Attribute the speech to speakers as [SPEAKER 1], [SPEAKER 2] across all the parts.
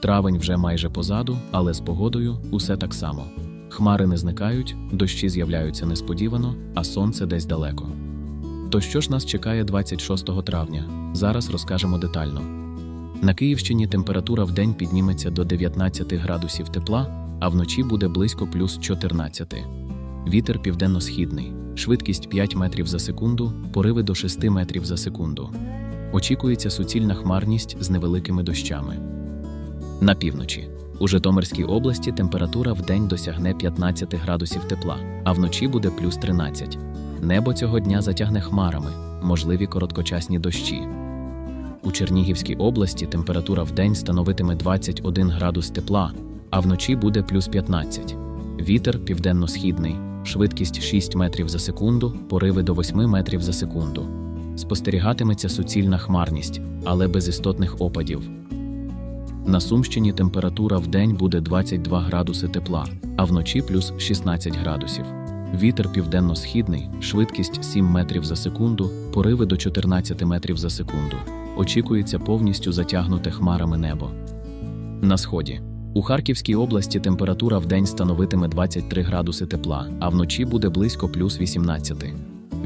[SPEAKER 1] Травень вже майже позаду, але з погодою усе так само. Хмари не зникають, дощі з'являються несподівано, а сонце десь далеко. То що ж нас чекає 26 травня? Зараз розкажемо детально. На Київщині температура в день підніметься до 19 градусів тепла, а вночі буде близько плюс 14. Вітер південно-східний, швидкість 5 метрів за секунду, пориви до 6 метрів за секунду. Очікується суцільна хмарність з невеликими дощами. На півночі. У Житомирській області температура в день досягне 15 градусів тепла, а вночі буде плюс 13. Небо цього дня затягне хмарами, можливі короткочасні дощі. У Чернігівській області температура в становитиме 21 градус тепла, а вночі буде плюс 15. Вітер південно-східний, швидкість 6 метрів за секунду, пориви до 8 метрів за секунду. Спостерігатиметься суцільна хмарність, але без істотних опадів. На Сумщині температура в день буде 22 градуси тепла, а вночі плюс 16 градусів. Вітер південно-східний, швидкість 7 метрів за секунду, пориви до 14 метрів за секунду. Очікується повністю затягнуте хмарами небо. На сході. У Харківській області температура в день становитиме 23 градуси тепла, а вночі буде близько плюс 18.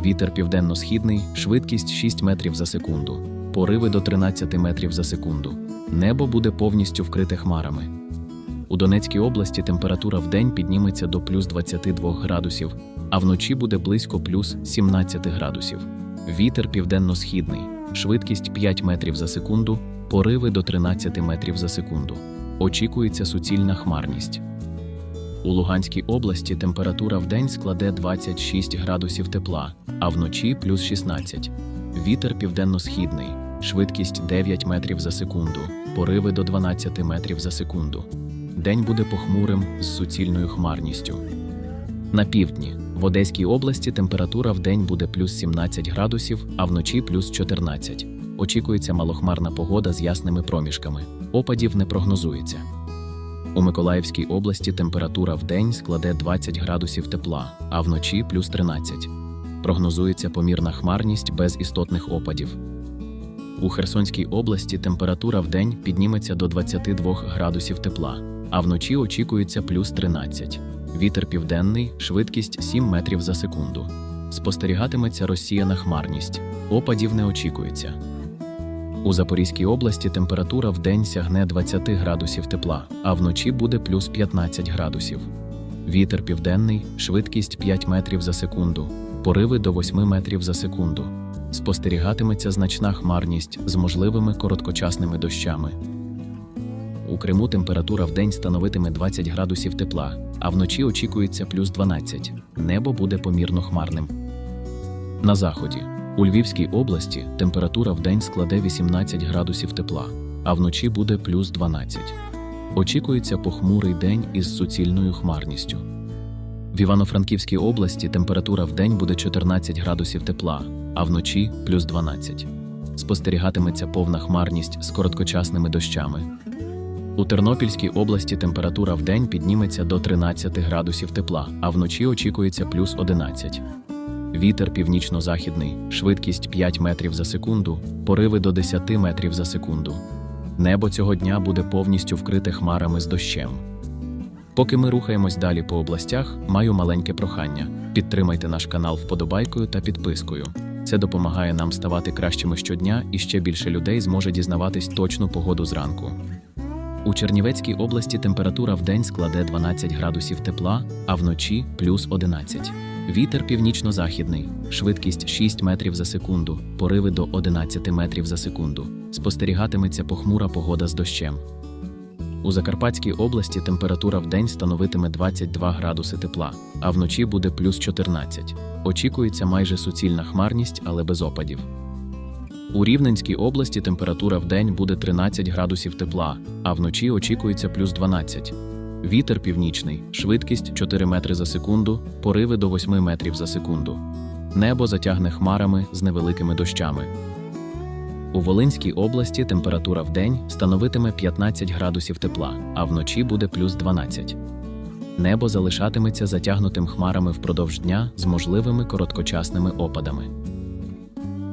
[SPEAKER 1] Вітер південно-східний, швидкість 6 метрів за секунду, пориви до 13 метрів за секунду. Небо буде повністю вкрите хмарами. У Донецькій області температура в день підніметься до плюс 22 градусів, а вночі буде близько плюс 17 градусів. Вітер південно-східний, швидкість 5 метрів за секунду, пориви до 13 метрів за секунду. Очікується суцільна хмарність. У Луганській області температура в день складе 26 градусів тепла, а вночі плюс 16. Вітер південно-східний, швидкість 9 метрів за секунду, пориви до 12 метрів за секунду. День буде похмурим з суцільною хмарністю. На півдні в Одеській області температура в день буде плюс 17 градусів, а вночі плюс 14. Очікується малохмарна погода з ясними проміжками. Опадів не прогнозується. У Миколаївській області температура в день складе 20 градусів тепла, а вночі плюс 13. Прогнозується помірна хмарність без істотних опадів. У Херсонській області температура в день підніметься до 22 градусів тепла, а вночі очікується плюс 13. Вітер південний, швидкість 7 метрів за секунду. Спостерігатиметься розсіяна хмарність. Опадів не очікується. У Запорізькій області температура в день сягне 20 градусів тепла, а вночі буде плюс 15 градусів. Вітер південний, швидкість 5 метрів за секунду, пориви до 8 метрів за секунду. Спостерігатиметься значна хмарність з можливими короткочасними дощами. У Криму температура в день становитиме 20 градусів тепла, а вночі очікується плюс 12. Небо буде помірно хмарним. На заході. У Львівській області температура в день складе 18 градусів тепла, а вночі буде плюс 12. Очікується похмурий день із суцільною хмарністю. В Івано-Франківській області температура в день буде 14 градусів тепла, а вночі плюс 12. Спостерігатиметься повна хмарність з короткочасними дощами. У Тернопільській області температура в день підніметься до 13 градусів тепла, а вночі очікується плюс 11. Вітер північно-західний, швидкість 5 метрів за секунду, пориви до 10 метрів за секунду. Небо цього дня буде повністю вкрите хмарами з дощем. Поки ми рухаємось далі по областях, маю маленьке прохання: підтримайте наш канал вподобайкою та підпискою. Це допомагає нам ставати кращими щодня і ще більше людей зможе дізнаватись точну погоду зранку. У Чернівецькій області температура в день складе 12 градусів тепла, а вночі плюс 11. Вітер північно-західний, швидкість 6 метрів за секунду, пориви до 11 метрів за секунду. Спостерігатиметься похмура погода з дощем. У Закарпатській області температура в день становитиме 22 градуси тепла, а вночі буде плюс 14. Очікується майже суцільна хмарність, але без опадів. У Рівненській області температура в день буде 13 градусів тепла, а вночі очікується плюс 12. Вітер північний, швидкість 4 метри за секунду, пориви до 8 метрів за секунду. Небо затягне хмарами з невеликими дощами. У Волинській області температура в день становитиме 15 градусів тепла, а вночі буде плюс 12. Небо залишатиметься затягнутим хмарами впродовж дня з можливими короткочасними опадами.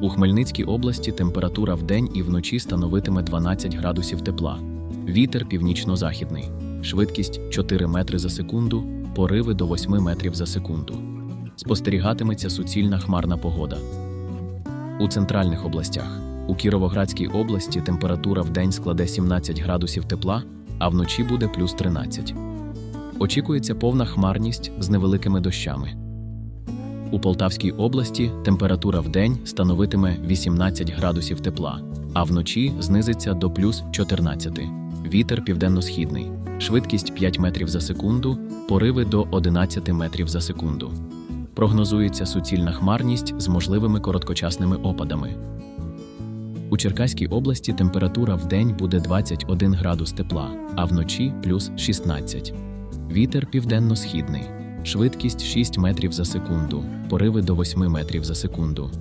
[SPEAKER 1] У Хмельницькій області температура в день і вночі становитиме 12 градусів тепла, Вітер північно-західний, швидкість 4 метри за секунду, пориви до 8 метрів за секунду. Спостерігатиметься суцільна хмарна погода. У центральних областях. У Кіровоградській області температура в день складе 17 градусів тепла, а вночі буде плюс 13. Очікується повна хмарність з невеликими дощами. У Полтавській області температура в день становитиме 18 градусів тепла, а вночі знизиться до плюс 14. Вітер південно-східний, швидкість 5 метрів за секунду, пориви до 11 метрів за секунду. Прогнозується суцільна хмарність з можливими короткочасними опадами. У Черкаській області температура в день буде 21 градус тепла, а вночі плюс 16. Вітер південно-східний, швидкість 6 метрів за секунду, пориви до 8 метрів за секунду.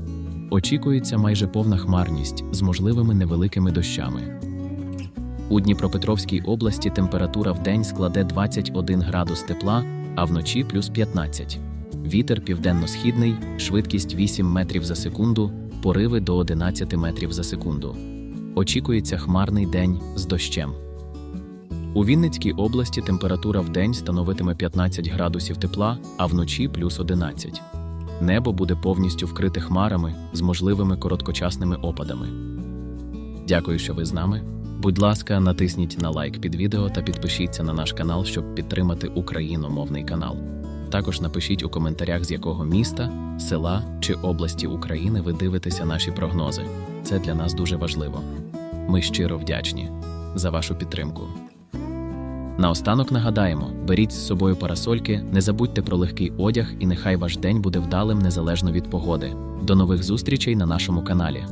[SPEAKER 1] Очікується майже повна хмарність з можливими невеликими дощами. У Дніпропетровській області температура в день складе 21 градус тепла, а вночі плюс 15. Вітер південно-східний, швидкість 8 метрів за секунду, пориви до 11 метрів за секунду. Очікується хмарний день з дощем. У Вінницькій області температура в день становитиме 15 градусів тепла, а вночі плюс 11. Небо буде повністю вкрите хмарами з можливими короткочасними опадами. Дякую, що ви з нами. Будь ласка, натисніть на лайк під відео та підпишіться на наш канал, щоб підтримати україномовний канал. Також напишіть у коментарях, з якого міста, села чи області України ви дивитеся наші прогнози. Це для нас дуже важливо. Ми щиро вдячні за вашу підтримку. Наостанок нагадаємо: беріть з собою парасольки, не забудьте про легкий одяг, і нехай ваш день буде вдалим незалежно від погоди. До нових зустрічей на нашому каналі.